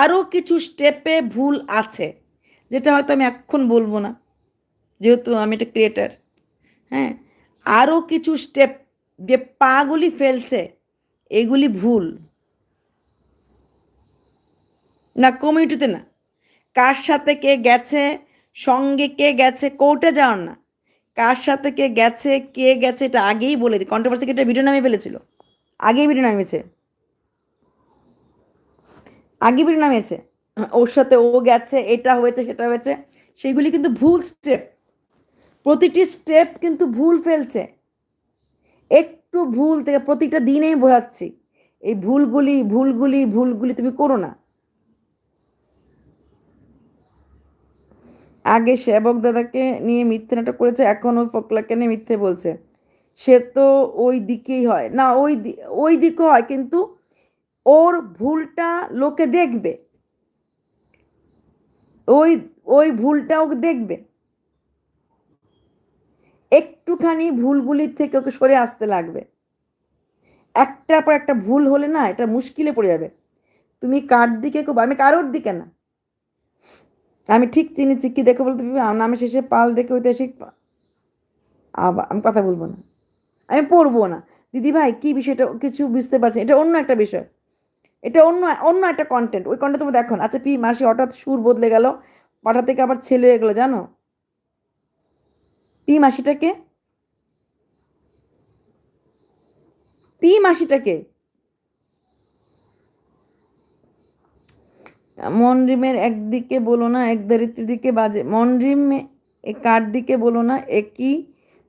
আরও কিছু স্টেপে ভুল আছে, যেটা হয়তো আমি এখন বলব না, যেহেতু আমি একটা ক্রিয়েটার হ্যাঁ? আরও কিছু স্টেপ যে পাগুলি ফেলছে, এগুলি ভুল। না কমিউনিটিতে না। কার সাথে কে গেছে, সঙ্গে কে গেছে কোর্টে যাওয়ার না। কার সাথে কে গেছে কে গেছে, এটা আগেই বলে দিই। কন্ট্রোভার্সি একটা ভিডিও নামে ফেলেছিল। আগেই ভিডিও নামিয়েছে আগে ভিডিও নামিয়েছে। ওর সাথে ও গেছে, এটা হয়েছে, সেটা হয়েছে। সেগুলি কিন্তু ভুল স্টেপ প্রতিটি স্টেপ কিন্তু ভুল ফেলছে। একটু ভুল থেকে প্রতিটা দিনেই বোঝাচ্ছি, এই ভুলগুলি ভুলগুলি ভুলগুলি তুমি করো না। আগে সেবক দাদাকে নিয়ে মিথ্যে নাটক করেছে, এখন ওই ফোকলাকে নিয়ে মিথ্যে বলছে। সে তো ওই দিকেই হয়। না, ওই ওই দিকে হয়, কিন্তু ওর ভুলটা লোকে দেখবে। ওই ওই ভুলটা ওকে দেখবে। একটুখানি ভুলগুলির থেকে ওকে সরে আসতে লাগবে। একটার পর একটা ভুল হলে না এটা মুশকিলে পড়ে যাবে। তুমি কার দিকে খুব আমি কারোর দিকে না। আমি ঠিক চিনেছি কি দেখে বলতে নামে শেষে পাল দেখে ঐতিহাসিক আবার আমি কথা বলব না। আমি পড়ব না। দিদি ভাই, কী বিষয়টা? কিছু বুঝতে পারছি এটা অন্য একটা বিষয়। এটা অন্য অন্য একটা কন্টেন্ট ওই কন্টেন্ট তুমি দেখো আচ্ছা পি, মাসি হঠাৎ সুর বদলে গেল, পাঠা থেকে আবার ছেলে হয়ে গেলো, জানো? পি, মাসিটাকে? পি, মাসিটাকে? মনরিমের একদিকে বলো না, এক ধরিত্রীর দিকে বাজে। মনরিম কার দিকে বলো না একই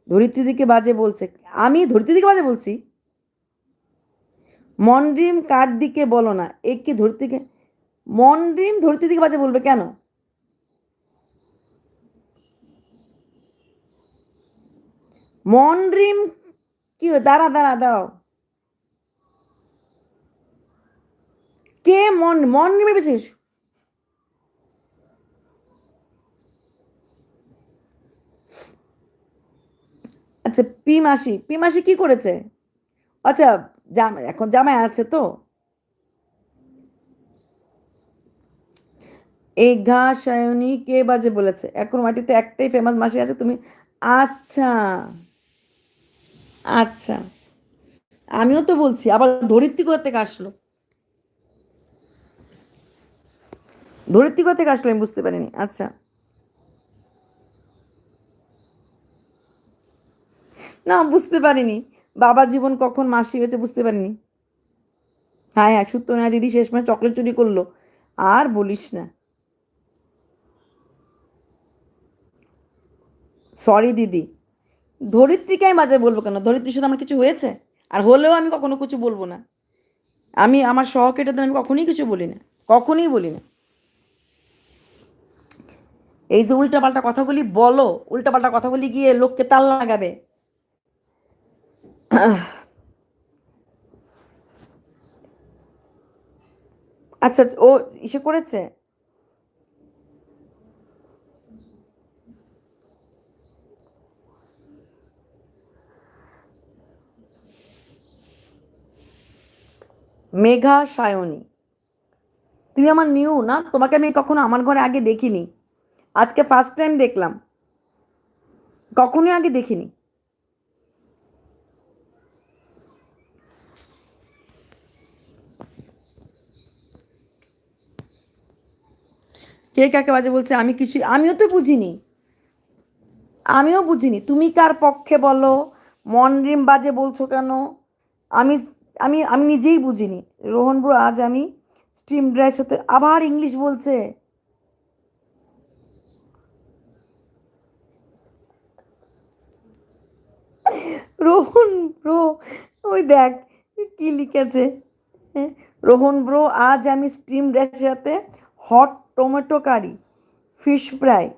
ধরিত্রীর দিকে বাজে বলছে? আমি ধরিত্রীর দিকে বাজে বলছি? মনরিম কার দিকে বলো না? এ কি ধরতিকে মনরিম ধরতির দিকে বাজে বলবে কেন? মনরিম কি? দাঁড়া দাঁড়া দাও কে মন মনরিমের পেছিস আচ্ছা পি মাসি পি মাসি কি করেছে? আচ্ছা জামাই, এখন জামাই আছে তো? এই ঘা সায়নী কে বাজে বলেছে? এখন মাটিতে একটাই ফেমাস মাসি আছে, তুমি আচ্ছা। আচ্ছা। আমিও তো বলছি, আবার ধরিত্রী কোথা থেকে আসলো? ধরিত্রী কোথা থেকে আসলো আমি বুঝতে পারিনি আচ্ছা। না, বুঝতে পারিনি। বাবা জীবন কখন মাসি হয়েছে বুঝতে পারিনি। হ্যাঁ হ্যাঁ সত্য না দিদি শেষমেশ চকলেট চুরি করল। আর বলিস না। সরি দিদি। ধরিত্রীকে আমি বাজে বলব কেন? ধরিত্রীর সাথে আমার কিছু হয়েছে? আর হলেও আমি কখনো কিছু বলব না। আমি, আমার সহকেটাদের আমি কখনোই কিছু বলি না। কখনোই বলি না। এই যে উল্টাপাল্টা কথাগুলি বলো উল্টাপাল্টা কথাগুলি গিয়ে লোককে তাল লাগাবে। আচ্ছা ও ইসে করেছে? মেঘা সায়নী। তুমি আমার নিউ না? তোমাকে আমি কখনো আমার ঘরে আগে দেখিনি। আজকে ফার্স্ট টাইম দেখলাম। কখনোই আগে দেখিনি। কে কাকে বাজে বলছে আমি কিছু আমিও তো বুঝিনি। আমিও বুঝিনি। তুমি কার পক্ষে বলো? মনরিম বাজে বলছো কেন? আমি আমি আমি নিজেই বুঝিনি। রোহন ব্রো আজ আমি স্ট্রিম ড্রাইভ সাথে আবার ইংলিশ বলছে। রোহন ব্রো ওই দেখ কি লিখেছে? হ্যাঁ, রোহন ব্রো আজ আমি স্টিম ড্রাইভের সাথে hot tomato curry fish fry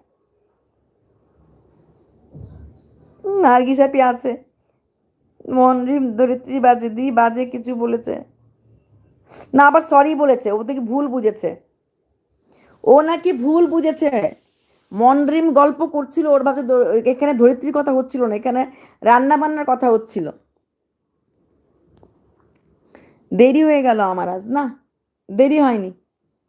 Nargis happy আছে মনরিম ধরিত্রী বাজে, দি বাজে কিছু বলেছে। না, আবার সরি বলেছে, ও দেখি ভুল বুঝেছে। ও নাকি ভুল বুঝেছে। মনরিম গল্প করছিল, ওর ধ- এখানে ধরিত্রীর কথা হচ্ছিল না, এখানে রান্না বান্নার কথা হচ্ছিল। দেরি হয়ে গেল আমার আজ, না? দেরি হয়নি।